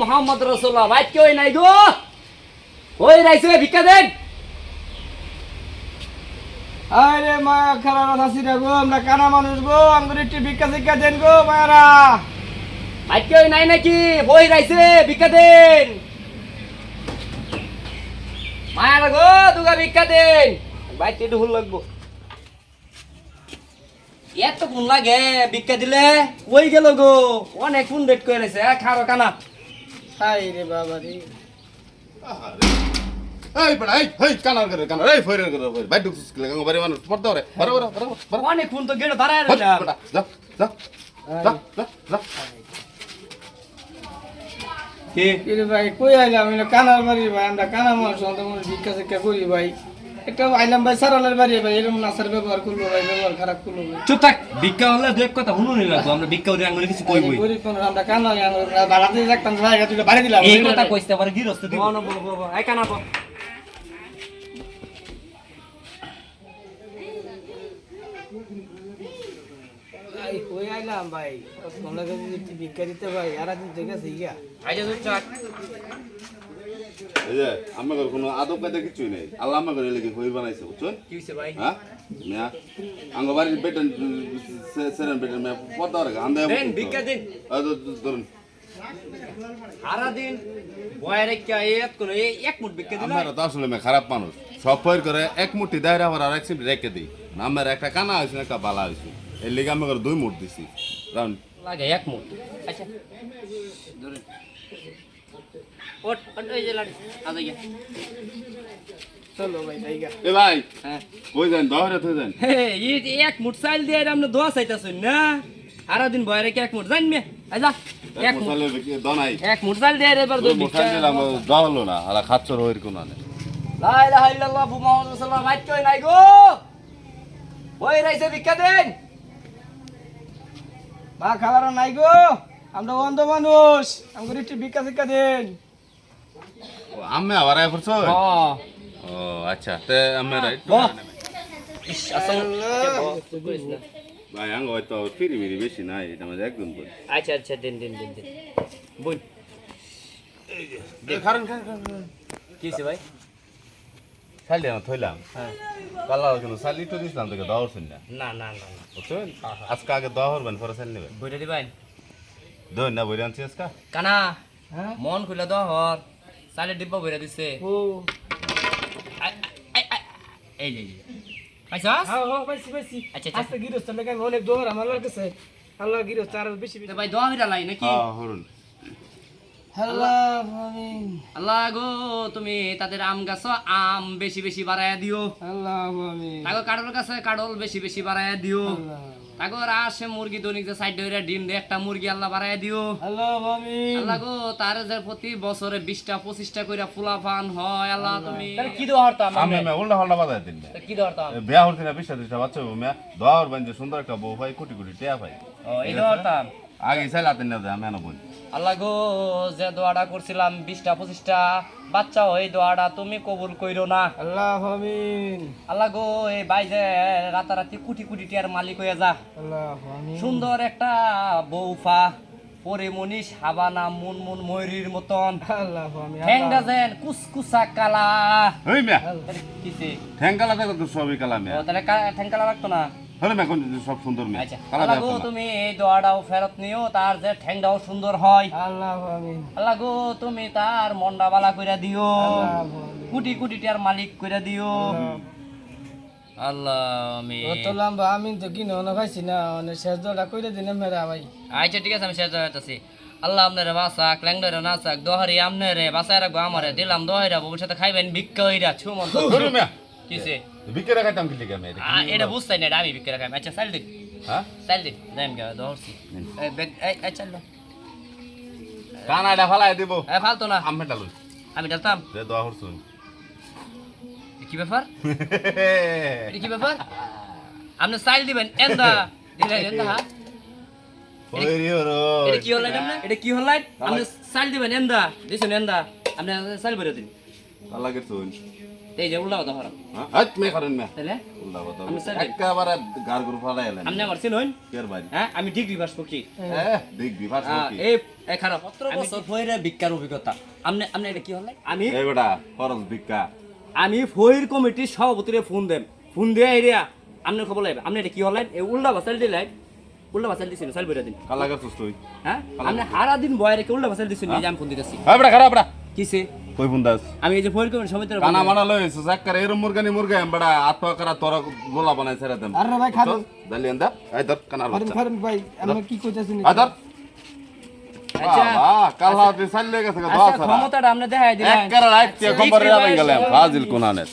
মুহাম্মদ ভাই কেউ নাই গো। ওই রাইছে ভিক্ষা দেন? আরে খারাপ গো আমরা কানা মানুষ গো আমাদের একটু ভিক্ষা শিক্ষা দেন গো মায়েরা। ভাই কেউ নাই নাকি? বই রাইছে ভিক্ষা দেন। মায়ের গো দুগা ভিক্ষা দেন। ভাই একটু হুল লাগবো। এত কোন লাগে ভিক্ষা দিলে? ওই গেল গো? অনেক ফোন ডেট করে রেছে খারো কানা। হাই রে বাবা রে। এই বড় এই এই কানার করে কানার এই ফয়রের করে ফয়র বাইট ঢুকছিস কি লাগা বাড়ি মানুষ পড়তে পারে বড় বড় বড় বড় অনেক ফোন তো বড় রইলাম। বড় যা যা যা যা যা। কি? কি ভাই কই আইলাম? কানার বাড়ি ভাই আমরা কানা মানুষ আমরা ভিক্ষা শিক্ষা করি ভাই। একটা আইলাম ভাই সারালের বাড়ি ভাই এরকম নাসার ব্যবহার করল ভাই ব্যবহার খারাপ করল ভাই। চুপ থাক ভিক্ষা হলে দু এক কথা শুনো নি লাগবো আমরা ভিক্ষা করে আঙ্গুলে কিছু কইবই। গরিব মানুষ আমরা কানা আমরা বাড়াতে থাকতাম ভাই তুই বাড়ি দিলাম। এই কথা কইতে পারে গিরস্ত দিব। না বল বল কানা বল কই আইলাম ভাই? তোমরা ভিক্ষা দিতে ভাই আর আইজা চাক এই যে আমাদের কোনো আদব কায়দা কিছুই নেই। আল্লাহ আমাকে লেগে হই বানাইছে বুঝছেন হ্যাঁ? মিয়া আঙ্গ বাড়ির বেটন সেরেন বেটন মিয়া পড়তে পারে আন্দে ধরুন। আমরা খারাপ মানুষ। সব করে এক মুঠি দেয় আবার আর এক রেখে দিই। আমার একটা কানা একটা বালা এর লিগে আমি দুই মুঠ দিছি। এক মুঠ। আচ্ছা। ওট ওট এই যে লাড়ি। আদা গিয়া চলো ভাই জায়গা এ ভাই হ্যাঁ। কই যান দহরে থই যান। হে এই যে এক মুঠ চাইল দিয়ে আমরা দোয়া চাইতাছুন না? সারা দিন বয়ের এক মুঠ জান মে আইজা এক মুঠ মশালে দনাই এক মুঠ চাইল দিয়ে এবার দুই মুঠ খাই দিলাম দহলো না আর খাচ্ছর হইর কোন আনে। লা ইলাহা ইল্লাল্লাহ মুহাম্মাদুর রাসূলুল্লাহ ভাই কই নাই গো। ওই রাইছে ভিক্ষা দেন? মা খাবার নাই গো। আমরা অন্ধ মানুষ। আমাকে একটু ভিক্ষা শিক্ষা দেন। আমি আবার আয় পড়ছ? হ্যাঁ ও আচ্ছা তে আমি আসল ভাই আঙ্গ হয়তো ফিরি মিরি বেশি নাই এটা আমাদের একদম বল আচ্ছা আচ্ছা দিন দিন দিন দিন। খারান কি ভাই? থইলাম। হ্যাঁ। কালা কিন্তু সালি তো দিছিলাম তোকে দহর শুন না। না না না না। বুঝছেন? আজকে আগে দহর বেন পরে সাল নেবে বইটা দিবাই দই না বই আনছি আজকে কানা হ্যাঁ মন খুলে দাও হর চালে ডিব্বা বইরা দিছে। ও। আই- আই- আই- এই যে হ্যাঁ হ্যাঁ পাইছি পাইছি। আচ্ছা, আচ্ছা। গিরস্ত লেগে আমি অনেক দৌড় আমার আল্লাহ গিরস্ত আরও বেশি বেশি ভাই দোয়া হইরা লাই নাকি? হ্যাঁ হরুন আল্লাহ গো তুমি তাদের আম গাছ আম বেশি বেশি বাড়াইয়া দিও। আল্লাহ কাডল গাছে কাডল বেশি বেশি বাড়াইয়া দিও। আল্লাহ তাগো আসে মুরগি দৈনিক যে সাইড ধরে ডিম একটা মুরগি আল্লাহ বাড়াইয়া দিও। আল্লাহ আমিন আল্লাহ গো তার যে প্রতি বছরে বিশটা পঁচিশটা করে ফুলা ফান হয় আল্লাহ তুমি কি দোয়া হরতাম আমি মে উল্টা হল্টা বাজাই দিন না কি দোয়া বিয়া না বাচ্চা মে সুন্দর একটা বউ ভাই কোটি কোটি টিয়া ভাই। ও এই দোয়া হরতাম। আগে চাইলাতেন না আমি আনো বই আল্লাহ গো যে দোয়াটা করছিলাম বিশটা পঁচিশটা বাচ্চা ওই দোয়াটা তুমি কবুল কইরো না। আল্লাহ আমিন। আল্লাহ গো এই ভাই যে রাতারাতি কোটি কোটি টিয়ার মালিক হয়ে যা। আল্লাহ আমিন। সুন্দর একটা বউফা পরে মনীষ হাবানা মুন মুন ময়ূরীর মতন। আল্লাহ আমিন ঠ্যাংটা যেন কুসকুসা কালা। হই মিয়া। কিসে? ঠ্যাং কালা তো সবই কালা মিয়া? ও তাহলে ঠ্যাং কালা লাগতো না? হলে কোন সব সুন্দর মিয়া আচ্ছা আল্লাহ গো তুমি এই দোয়াটাও ফেরত নিও তার যে ঠ্যাংটাও সুন্দর হয় আল্লাহ আল্লাহ গো তুমি তার মন্ডা বালা কইরা দিও আল্লাহ আমিন কোটি কোটি টিয়ার মালিক কইরা দিও আল্লাহ আমি লম্বা আমিন তো কিনে অনেক পাইছি না অনেক শেষ কইরে দিন মেরা ভাই আচ্ছা ঠিক আছে আমি শেষ হইতেছি আল্লাহ আপনারে বাসাক ল্যাংডরে নাচাক দোহারি আমনেরে বাসায় রাখব আমারে দিলাম দোহাইরা ভবিষ্যতে খাইবেন ভিক্ষা হইরা ছু মন কিসে? বিকেরে খাইতাম কি লিখে মেয়ে এটা বুঝতাই না এটা আমি ভিক্ষা খাই আচ্ছা চাল দিন। হ্যাঁ? চাল দিন। যাই আমি দোহরছি এই ব্যাগ এই এই চাল কানাডা ফালাই দিব। এই ফালতো না। আমি ডালুন আমি ডালতাম। দে দোয়া হরছুন কি ব্যাপার? এটা কি ব্যাপার? আপনি দিবেন এন্দা। দিলেন এন্দা এটা কি হল লাইন এটা কি হল আপনি দিবেন এন্দা। দিছেন এন্দা। আপনি বেরো দিন। আল্লাহ এই যে উল্টা কথা হরাম হ্যাঁ হাত মে করেন মে তাহলে? উল্টা কথা আমি স্যার একেবারে গার গুর ফালাই এলেন। আপনি আমার কের বাড়ি? হ্যাঁ আমি ডিগ্রি পাস করছি। হ্যাঁ ভাষ এই খারাপ। সতেরো বছর ফইরে ভিক্ষার অভিজ্ঞতা। আপনি আপনি এটা কি হলে? আমি এই বেটা খরচ ভিক্ষা। আমি ফইর কমিটির সভাপতিরে ফোন দেন ফোন দিয়ে এরিয়া আপনার খবর লাগবে আপনি এটা কি হলেন এই উল্টা বাসাল দিলেন উল্টা বাসাল দিছিল সাল বেড়ে দিন। কালা গেছিস তুই। হ্যাঁ? আপনি হারা দিন বয় রেখে উল্টা বাসাল দিছিল নিজে আমি ফোন দিতেছি। হ্যাঁ বেটা খারাপ কিসে কই ফোন দাস আমি এই যে ফইর কমিটির সভাপতির কানা মানা লই এসেছিস একবার এরম মুরগানি মুরগা আত্মা করা তোর গোলা বানাই ছেড়ে দেন। আরে ভাই খাবেন দালি আন্দা। আই দর কানা ফারুন বাচ্চা। ভাই আমরা কি কইতাছিনি আই দর আচ্ছা। কাল কালা তুই চালিয়ে গেছে গা আচ্ছা ক্ষমতাটা আপনি দেখাই দিলেন এক কারা রাইট খবর রাখবেন গেলাম ফাজিল কোনানের।